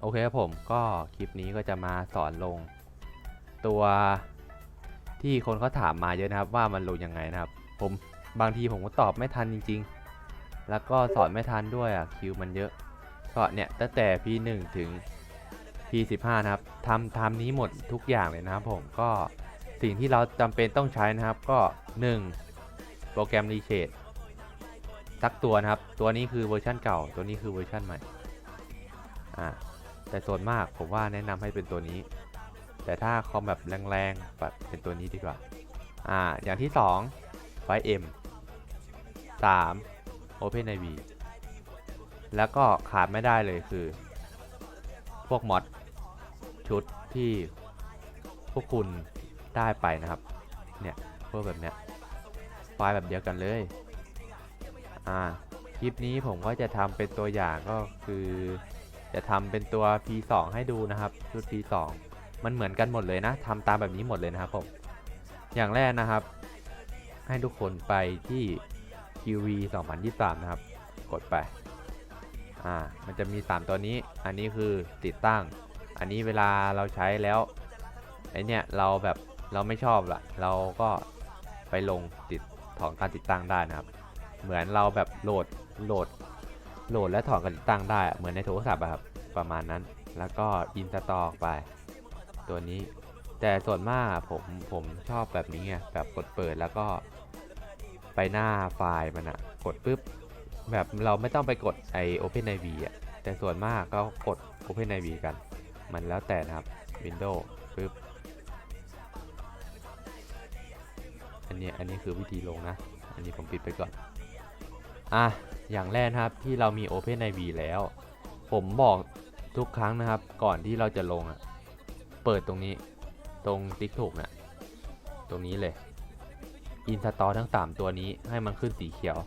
โอเคครับผมก็คลิปนี้ก็จะมาสอนลง ตัวที่คนเขาถามมาเยอะนะครับว่ามันลงยังไงนะครับ ผมบางทีผมก็ตอบไม่ทันจริง ๆ แล้วก็สอนไม่ทันด้วยอะคิวมันเยอะก็เนี่ยตั้งแต่ P1 ถึง P15 นะครับทำทำนี้หมดทุกอย่างเลยนะครับผมก็สิ่งที่เราจำเป็นต้องใช้นะครับก็ 1. โปรแกรมรีเชดสักตัวนะครับ ตัวนี้คือเวอร์ชันเก่า ตัวนี้คือเวอร์ชันใหม่ อ่า แต่ส่วนมากผมว่าแนะนำให้เป็นตัวนี้ แต่ถ้าคอมแบบแรงๆแบบเป็นตัวนี้ดีกว่า อ่า อย่างที่2ไฟ M 3 OpenIV แล้วก็ขาดไม่ได้เลยคือ พวกมอดชุดที่พวกคุณได้ไปนะครับ เนี่ยพวกแบบเนี้ยไฟล์แบบเดียวกันเลย อ่า คลิปนี้ผมก็จะทำเป็นตัวอย่างก็คือ จะทำเป็นตัว P2 ให้ดูนะครับชุด P2 มันเหมือนกันหมดเลยนะทำตามแบบนี้หมดเลยนะครับผมอย่างแรกนะครับ ให้ทุกคนไปที่ QV 2023 นะครับ กดไปอ่ามันจะมี 3 ตัวนี้ อันนี้คือติดตั้ง อันนี้เวลาเราใช้แล้วไอเนี่ยเราแบบเราไม่ชอบละเราก็ไปลงติดถอนการติดตั้งได้นะครับ เหมือนเราแบบโหลดโหลด โหลดและถอนการติดตั้งได้เหมือนในโทรศัพท์ครับประมาณนั้น แล้วก็อินสตอลไป ตัวนี้ แต่ส่วนมากผมผมชอบแบบนี้ไงแบบกดเปิดแล้วก็ ไปหน้าไฟล์มันอะกดปุ๊บแบบเราไม่ต้องไปกดไอ OpenIV อะแต่ส่วนมากก็กด OpenIV กัน มันแล้วแต่นะครับ Windows ปึ๊บ อันนี้อันนี้คือวิธีลงนะ อันนี้ผมปิดไปก่อน อะอย่างแรกนะครับที่เรามี OpenIV แล้ว ผมบอกทุกครั้งนะครับ ก่อนที่เราจะลงอะเปิดตรงนี้ตรง ติ๊กถูกนะตรงนี้เลยอินสตอทั้ง 3 ตัวนี้ให้มันขึ้นสีเขียว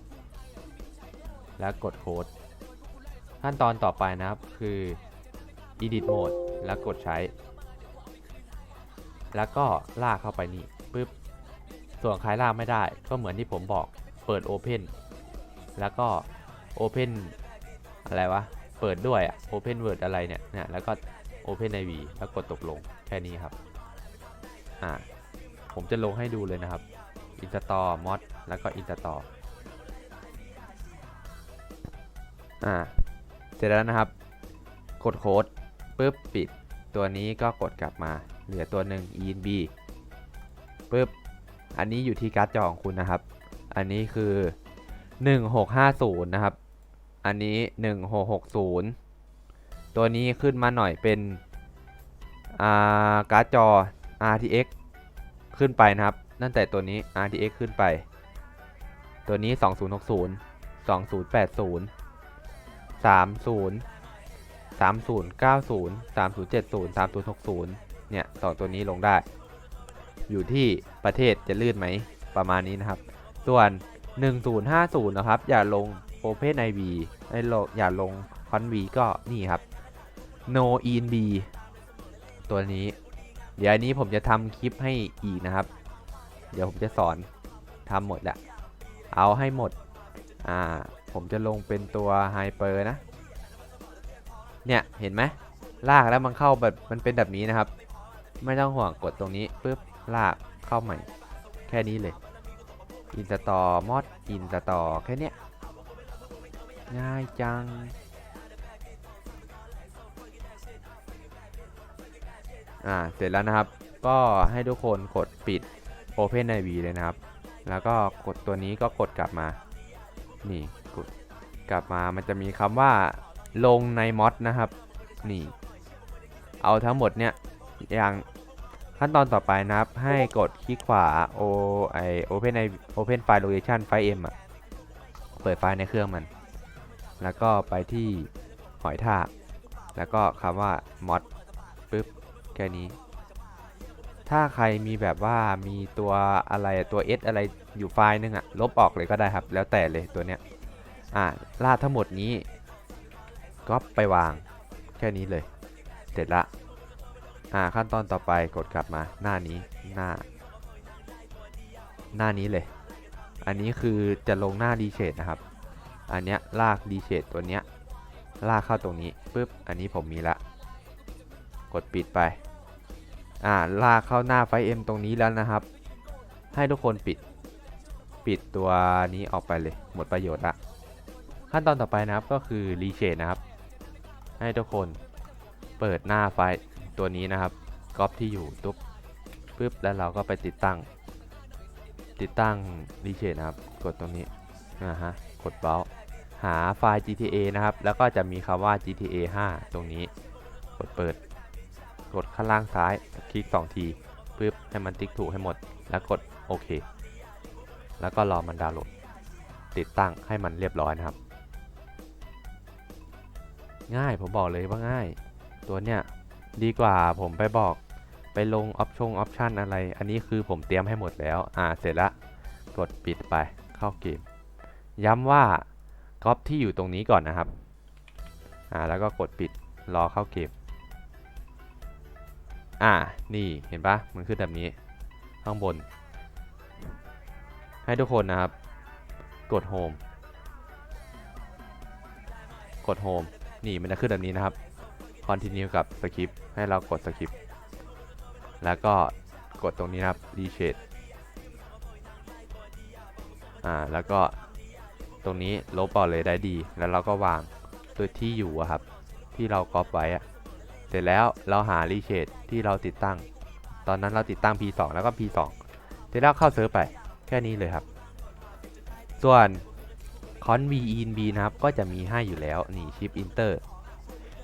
แล้วกดโค้ดขั้นตอนต่อไปนะครับคือ edit mode แล้วกดใช้ แล้วก็ลากเข้าไปนี่ปึ๊บส่วนใครลากไม่ได้ก็เหมือนที่ผมบอกเปิด Open แล้วก็ Open อะไรวะ เปิดด้วยอะ Open Word อะไรเนี่ยเนี่ยแล้วก็ Open IV แล้วกดตกลงแค่นี้ครับ อ่า ผมจะลงให้ดูเลยนะครับ install mod แล้วก็ install อ่า เสร็จแล้วนะครับ กดโค้ดปุ๊บปิด ตัวนี้ก็กดกลับมา เหลือตัวหนึ่ง enb ปุ๊บ อันนี้อยู่ที่การ์ดจอของคุณนะครับ อันนี้คือ 1650 นะครับ อันนี้ 1660 ตัวนี้ขึ้นมาหน่อยเป็นอ่าการ์ดจอ RTX ขึ้นไปนะครับตั้งแต่ตัวนี้ RTX ขึ้นไป ตัวนี้ 2060 2080 30 3090 3070 3060 เนี่ยสองตัวนี้ลงได้ อยู่ที่ประเทศจะลื่นไหมประมาณนี้นะครับ ส่วน 1050 นะครับ อย่าลง Open IV ให้ลงอย่าลง c o n v ก็นี่ครับ No in B ตัวนี้ เดี๋ยวนนี้ผมจะทำคลิปให้อีกนะครับ เดี๋ยวผมจะสอนทำหมดแหละ เอาให้หมด อ่า ผมจะลงเป็นตัวไฮเปอร์นะ เนี่ย เห็นไหมลากแล้วมันเข้าแบบมันเป็นแบบนี้นะครับ ไม่ต้องห่วงกดตรงนี้ปุ๊บลากเข้าใหม่ แค่นี้เลย install mod install แค่เนี้ยง่ายจัง อ่า เสร็จแล้วนะครับ ก็ให้ทุกคนกดปิด Open IV เลยนะครับ แล้วก็กดตัวนี้ก็กดกลับมา นี่ กดกลับมา มันจะมีคำว่าลงในมอดนะครับ นี่ เอาทั้งหมดเนี่ยอย่าง ขั้นตอนต่อไปนะครับ ให้กดคลิกขวา o i open i open file location ไฟล์ m อะ เปิดไฟล์ในเครื่องมัน แล้วก็ไปที่หอยทาก แล้วก็คำว่า mod ปึ๊บ แค่นี้ ถ้าใครมีแบบว่ามีตัวอะไรตัว s อะไรอยู่ไฟล์นึงอะลบออกเลยก็ได้ครับ แล้วแต่เลยตัวเนี้ย อ่าลาดทั้งหมดนี้ ก็ไปวาง แค่นี้เลย เสร็จละ อ่าขั้นตอนต่อไปกดกลับมาหน้านี้หน้า หน้านี้เลย อันนี้คือจะลงหน้าดีเชดนะครับ อันเนี้ยลากดีเชดตัวเนี้ยลากเข้าตรงนี้ปุ๊บอันนี้ผมมีละ กดปิดไปอ่าลากเข้าหน้าไฟเอ็มตรงนี้แล้วนะครับ ให้ทุกคนปิดปิดตัวนี้ออกไปเลยหมดประโยชน์ละขั้นตอนต่อไปนะครับก็คือรีเชดนะครับ ให้ทุกคนเปิดหน้าไฟ ตัวนี้นะครับก๊อปที่อยู่ตุ๊บปึ๊บแล้วเราก็ไปติดตั้ง ติดตั้งรีเชดนะครับ กดตรงนี้นะฮะกดเบราว์หาไฟล์ GTA นะครับ แล้วก็จะมีคำว่า GTA 5 ตรงนี้ กดเปิด กดข้างล่างซ้าย คลิก 2 ทีปึ๊บให้มันติ๊กถูกให้หมด แล้วกดโอเค แล้วก็รอมันดาวน์โหลด ติดตั้งให้มันเรียบร้อยนะครับ ง่ายผมบอกเลยว่าง่าย ตัวเนี้ย ดีกว่าผมไปบอกไปลงออปชงออปชันอะไร อันนี้คือผมเตรียมให้หมดแล้ว อ่า เสร็จละ กดปิดไป เข้าเกม ย้ำว่าก๊อปที่อยู่ตรงนี้ก่อนนะครับ อ่า แล้วก็กดปิด รอเข้าเกม อ่า นี่ เห็นปะมันขึ้นแบบนี้ ข้างบน ให้ทุกคนนะครับ กดโฮม กดโฮม นี่มันจะขึ้นแบบนี้นะครับ continue กับสคริปต์ให้เรากดสคริปต์แล้วก็กดตรงนี้นะครับ reshade อ่า แล้วก็ตรงนี้ลบออกเลยได้ดี แล้วเราก็วางตัวที่อยู่ครับ ที่เราก๊อปไว้อะเสร็จแล้วเราหา reshade ที่เราติดตั้ง ตอนนั้นเราติดตั้ง p2 แล้วก็ p2 เสร็จแล้วเข้าเซิร์ฟไปแค่นี้เลยครับ ส่วนคอน v in b นะครับ ก็จะมีให้อยู่แล้ว นี่ชิปอินเตอร์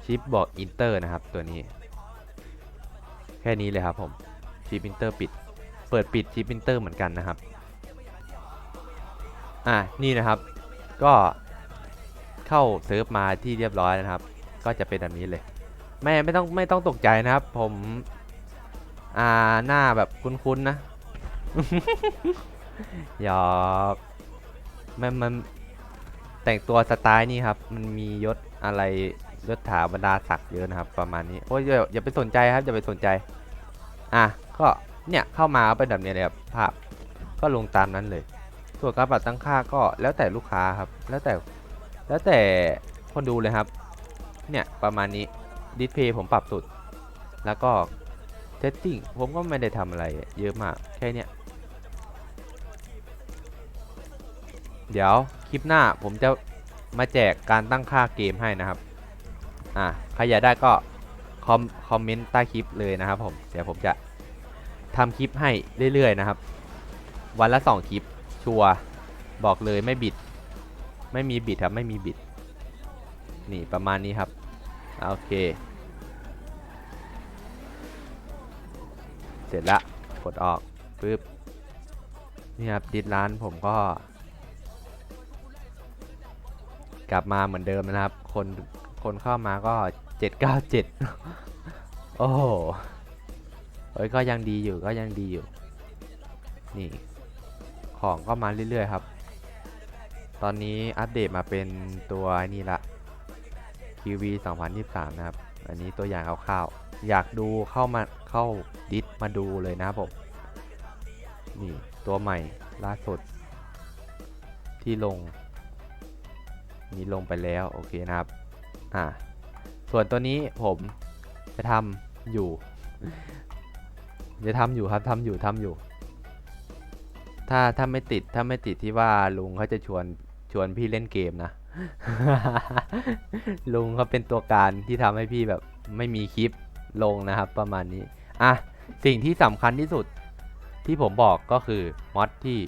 ชิปบอกอินเตอร์นะครับตัวนี้ แค่นี้เลยครับผมชิปอินเตอร์ปิด เปิดปิดชิปอินเตอร์เหมือนกันนะครับ อะนี่นะครับ ก็เข้าเซิร์ฟมาที่เรียบร้อยนะครับ ก็จะเป็นแบบนี้เลย ไม่ไม่ต้องไม่ต้องตกใจนะครับ ผม อ่าหน้าแบบคุ้นๆนะหยอกมันมันแต่งตัวสไตล์นี่ครับ มันมียศอะไร ยศถาบรรดาศักดิ์เยอะนะครับ ประมาณนี้โอ้ยอย่าอย่าไปสนใจครับอย่าไปสนใจ อะก็เนี่ยเข้ามาเป็นแบบนี้เลยครับภาพก็ลงตามนั้นเลย ส่วนการปรับตั้งค่าก็แล้วแต่ลูกค้าครับ แล้วแต่แล้วแต่คนดูเลยครับ เนี่ยประมาณนี้ดิสเพย์ผมปรับสุด แล้วก็เซตติ้งผมก็ไม่ได้ทำอะไร เยอะมากแค่เนี้ยเดี๋ยวคลิปหน้าผมจะมาแจกการตั้งค่าเกมให้นะครับ อะใครอยากได้ก็คอมคอมเมนต์ใต้คลิปเลยนะครับผมเดี๋ยวผมจะทำคลิปให้เรื่อยๆนะครับ วันละ 2 คลิปชัวบอกเลยไม่บิด ไม่มีบิดครับ ไม่มีบิด นี่ประมาณนี้ครับ โอเค เสร็จละกดออกปึ๊บนี่ครับดิสร้านผมก็ กลับมาเหมือนเดิมนะครับ คน คนเข้ามาก็797โอ้โหเอ้ยก็ยังดีอยู่ก็ยังดีอยู่ นี่ ของก็มาเรื่อยๆครับ ตอนนี้อัปเดตมาเป็นตัวนี่ละ QV 2023 นะครับ อันนี้ตัวอย่างคร่าวๆอยากดูเข้ามาเข้าดิสมาดูเลยนะผมนี่ ตัวใหม่ล่าสุด ที่ลงมีลงไปแล้ว โอเคนะครับ อ่า ส่วนตัวนี้ผมจะทำอยู่ จะทำอยู่ครับทำอยู่ทำอยู่ ถ้าถ้าไม่ติดถ้าไม่ติดที่ว่าลุงเขาจะชวนชวนพี่เล่นเกมนะ ลุงเขาเป็นตัวการที่ทำให้พี่แบบไม่มีคลิปลงนะครับ ประมาณนี้ อะ สิ่งที่สำคัญที่สุดที่ผมบอกก็คือมอดที่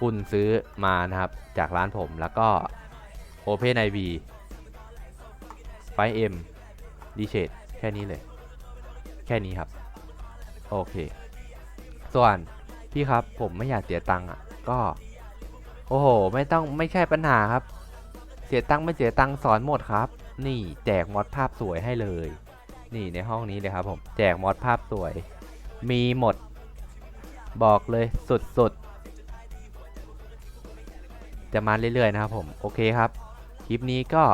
คุณซื้อมานะครับ จากร้านผมแล้วก็ Open IV ไฟ M ดีเชดแค่นี้เลย แค่นี้ครับ โอเค ส่วนพี่ครับผมไม่อยากเสียตังค์อะ ก็ โอ้โห ไม่ต้องไม่ใช่ปัญหาครับ เสียตังค์ไม่เสียตังค์สอนหมดครับ นี่แจกมอดภาพสวยให้เลย นี่ในห้องนี้เลยครับ ผมแจกมอดภาพสวย มีหมด บอกเลยสุดๆจะมาเรื่อยๆนะครับผม โอเคครับ คลิปนี้ก็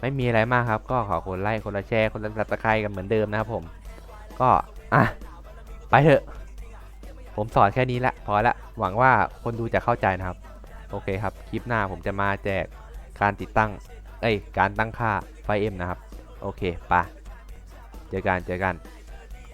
ไม่มีอะไรมากครับ ก็ขอคนไลค์คนละแชร์คนละสับสไครกันเหมือนเดิมนะครับผม ก็อะไปเถอะ ผมสอนแค่นี้ละพอละหวังว่าคนดูจะเข้าใจนะครับ โอเคครับ คลิปหน้าผมจะมาแจกการติดตั้ง เอ้ย การตั้งค่าไฟเอ็มนะครับ โอเคปะเจอกันเจอกัน